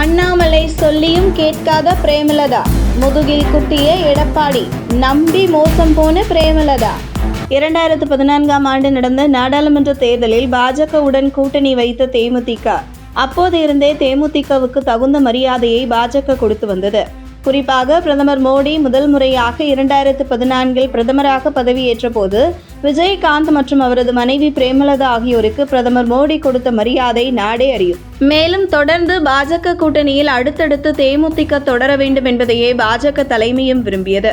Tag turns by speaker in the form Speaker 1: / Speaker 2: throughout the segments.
Speaker 1: அண்ணாமலை சொல்லியும் கேட்காத பிரேமலதா. முதுகில் குட்டிய எடப்பாடி நம்பி மோசம் போன பிரேமலதா. இரண்டாயிரத்து பதினான்காம் ஆண்டு நடந்த நாடாளுமன்ற தேர்தலில் பாஜகவுடன் கூட்டணி வைத்த தேமுதிக. அப்போது இருந்தே தேமுதிகவுக்கு தகுந்த மரியாதையை பாஜக கொடுத்து வந்தது. குறிப்பாக பிரதமர் மோடி முதல் முறையாக இரண்டாயிரத்து பதினான்கில் பிரதமராக பதவியேற்ற போது விஜயகாந்த் மற்றும் அவரது மனைவி பிரேமலதா ஆகியோருக்கு பிரதமர் மோடி கொடுத்த மரியாதை நாடே அறியும். மேலும் தொடர்ந்து பாஜக கூட்டணியில் அடுத்தடுத்து தேமுதிக தொடர வேண்டும் என்பதையே பாஜக தலைமையும் விரும்பியது.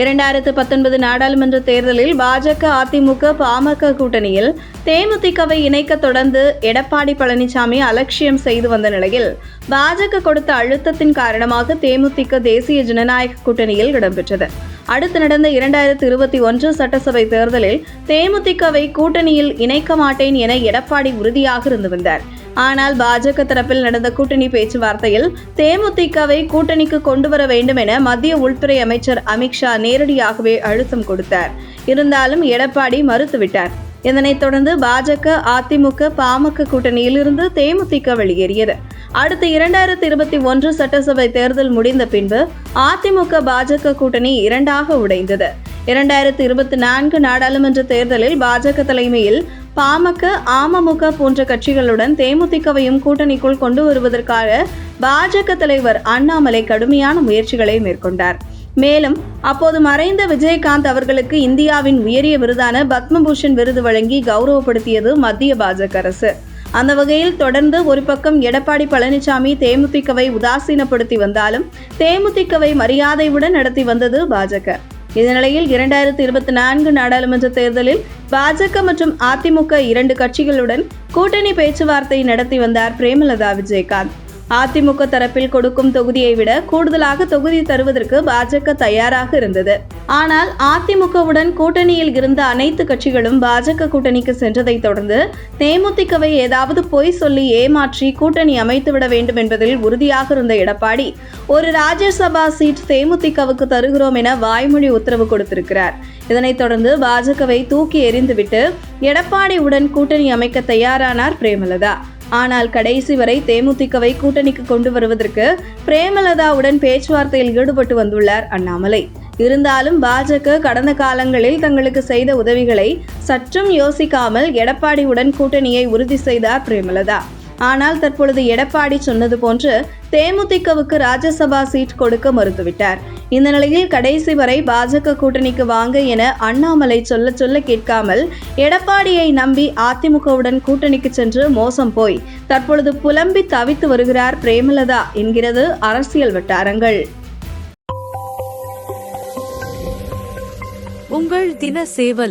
Speaker 1: இரண்டாயிரத்து பத்தொன்பது நாடாளுமன்ற தேர்தலில் பாஜக அதிமுக பாமக கூட்டணியில் தேமுதிகவை இணைக்க தொடர்ந்து எடப்பாடி பழனிசாமி அலட்சியம் செய்து வந்த நிலையில் பாஜக கொடுத்த அழுத்தத்தின் காரணமாக தேமுதிக தேசிய ஜனநாயக கூட்டணியில் இடம்பெற்றது. அடுத்து நடந்த இரண்டாயிரத்தி இருபத்தி ஒன்று சட்டசபை தேர்தலில் தேமுதிகவை கூட்டணியில் இணைக்க மாட்டேன் என எடப்பாடி உறுதியாக இருந்து வந்தார். ஆனால் பாஜக தரப்பில் நடந்த கூட்டணி பேச்சுவார்த்தையில் தேமுதிகவை கூட்டணிக்கு கொண்டு வர வேண்டும் என மத்திய உள்துறை அமைச்சர் அமித்ஷா நேரடியாகவே அழுத்தம் கொடுத்தார். இருந்தாலும் எடப்பாடி மறுத்துவிட்டார். இதனைத் தொடர்ந்து பாஜக அதிமுக பாமக கூட்டணியிலிருந்து தேமுதிக வெளியேறியது. அடுத்து இரண்டாயிரத்தி இருபத்தி ஒன்று சட்டசபை தேர்தல் முடிந்த பின்பு அதிமுக பாஜக கூட்டணி இரண்டாக உடைந்தது. இரண்டாயிரத்தி இருபத்தி நான்கு நாடாளுமன்ற தேர்தலில் பாஜக தலைமையில் பாமக அமமுக போன்ற கட்சிகளுடன் தேமுதிகவையும் கூட்டணிக்குள் கொண்டு வருவதற்காக பாஜக தலைவர் அண்ணாமலை கடுமையான முயற்சிகளை மேற்கொண்டார். மேலும் அப்போது மறைந்த விஜயகாந்த் அவர்களுக்கு இந்தியாவின் உயரிய விருதான பத்மபூஷன் விருது வழங்கி கௌரவப்படுத்தியது மத்திய பாஜக அரசு. அந்த வகையில் தொடர்ந்து ஒரு பக்கம் எடப்பாடி பழனிசாமி தேமுதிகவை உதாசீனப்படுத்தி வந்தாலும் தேமுதிகவை மரியாதையுடன் நடத்தி வந்தது பாஜக. இந்நிலையில் இரண்டாயிரத்தி இருபத்தி நான்கு நாடாளுமன்ற தேர்தலில் பாஜக மற்றும் அதிமுக இரண்டு கட்சிகளுடன் கூட்டணி பேச்சுவார்த்தை நடத்தி வந்தார் பிரேமலதா விஜயகாந்த். அதிமுக தரப்பில் கொடுக்கும் தொகுதியை விட கூடுதலாக தொகுதி தருவதற்கு பாஜக தயாராக இருந்தது. ஆனால் அதிமுகவுடன் கூட்டணியில் இருந்த அனைத்து கட்சிகளும் பாஜக கூட்டணிக்கு சென்றதை தொடர்ந்து தேமுதிகவை ஏதாவது பொய் சொல்லி ஏமாற்றி கூட்டணி அமைத்துவிட வேண்டும் என்பதில் உறுதியாக இருந்த எடப்பாடி ஒரு ராஜ்யசபா சீட் தேமுதிகவுக்கு தருகிறோம் என வாய்மொழி உத்தரவு கொடுத்திருக்கிறார். இதனைத் தொடர்ந்து பாஜகவை தூக்கி எறிந்துவிட்டு எடப்பாடியுடன் கூட்டணி அமைக்க தயாரானார் பிரேமலதா. ஆனால் கடைசி வரை தேமுதிகவை கூட்டணிக்கு கொண்டு வருவதற்கு பிரேமலதாவுடன் பேச்சுவார்த்தையில் ஈடுபட்டு வந்துள்ளார் அண்ணாமலை. இருந்தாலும் பாஜக கடந்த காலங்களில் தங்களுக்கு செய்த உதவிகளை சற்றும் யோசிக்காமல் எடப்பாடியுடன் கூட்டணியை உறுதி செய்தார் பிரேமலதா. ஆனால் தற்பொழுது எடப்பாடி சொன்னது போன்று தேமுதிகவுக்கு ராஜ்யசபா சீட் கொடுக்க மறுத்துவிட்டார். இந்த நிலையில் கடைசி வரை பாஜக கூட்டணிக்கு வாங்க என அண்ணாமலை சொல்ல சொல்ல கேட்காமல் எடப்பாடியை நம்பி அதிமுகவுடன் கூட்டணிக்கு சென்று மோசம் போய் தற்பொழுது புலம்பி தவித்து வருகிறார் பிரேமலதா என்கிறது அரசியல் வட்டாரங்கள்.
Speaker 2: உங்கள் தின சேவல்